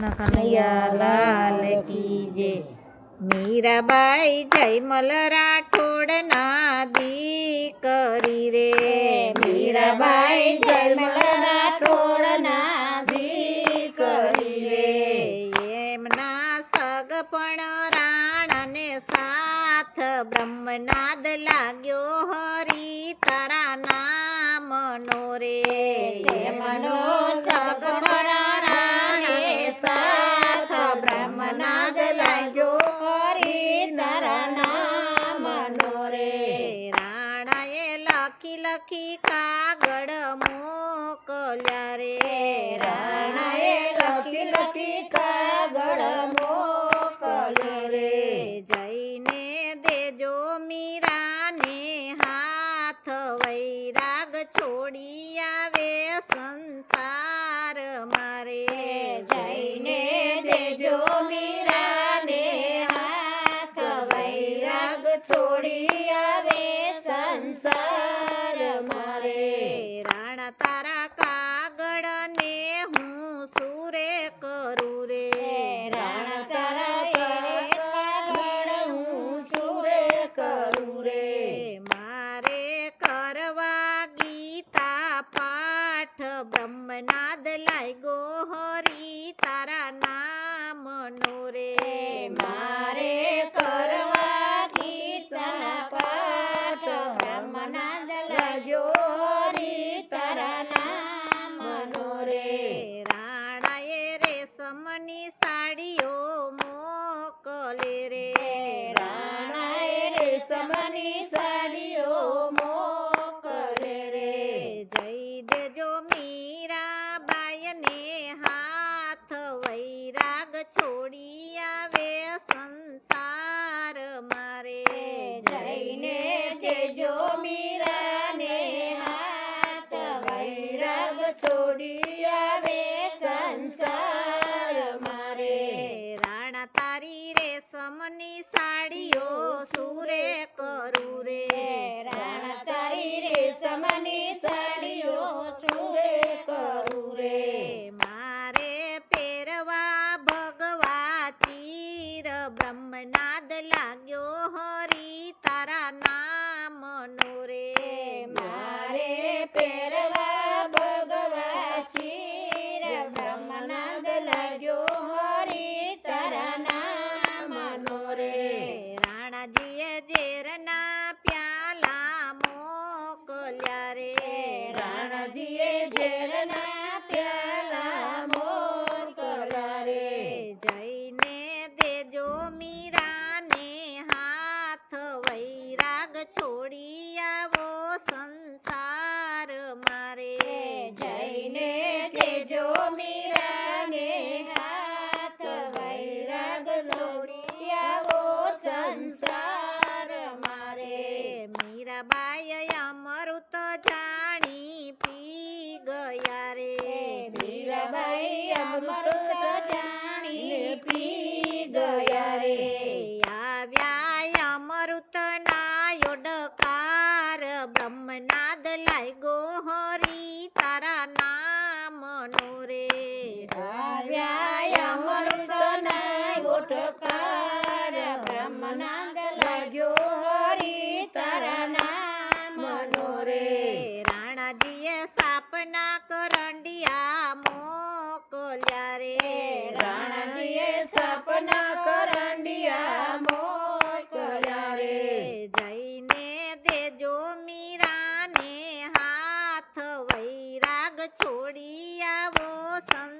કૃષ્ણ કનૈયા લાલ કી જય મીરાબાઈ જયમલ રાઠોડના દીકરી રે મીરાબાઈ જયમલ રાઠોડના દીકરી રે. એમના સગપણ રાણને સાથ બ્રહ્મનાદ લાગ્યો હરી તારા નામનો રે. એમનો સગપણ લખી કાગળ મોકલ્યા રે રાણાએ લખી લખી કાગળ મોકલ્યો રે. જઈને દેજો મીરાને હાથ, વૈરાગ છોડી આવે સંસાર મારે જઈને દેજો મીરાને હાથ, વૈરાગ છોડી બ્રહ્મનાદ લાગ્યો હરી તારા નામનો રે. મારે કરવા ગીતા પાઠ બ્રહ્મનાદ લાગ્યો હરી તારા નામનો રે. રાણાએ રેશમની સાડીઓ રાણા તારી રેશમની સાડીઓ સુરે કરું મીરાને હાથ વૈરાગ છોડી આવો સંસાર મારે. મીરાબાઈ અમૃત જાણી પી ગયા રે. મીરાબાઈ અમૃત જાણી પી ગયા રે. આવ્યા અમૃત ના યોડકાર બ્રહ્મનાદ લાગ્યો હરી તારા હરી તારા નામનો રે રાણાજીએ સાપના કરંડિયા મોકલ્યા રે રાણાજીએ સપના કરંડિયા મોકલ્યા રે જઈને દેજો મીરાને હાથ વૈરાગ છોડી આવો સંસાર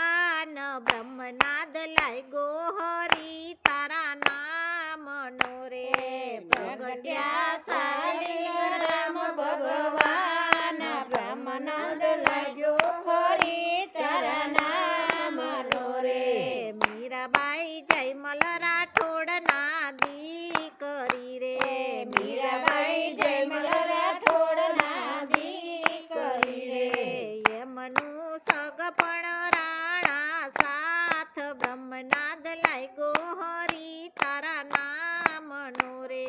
બ્રહ્મનાદ લાગ્યો હરી તારા નામનો રે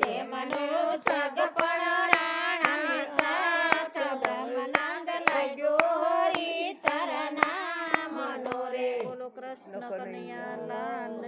તેમનો સગપણ રાણા સાત બ્રહ્મનાદ લાગ્યો હરી તારા નામનો રે બોલો કૃષ્ણ કનૈયા લાલ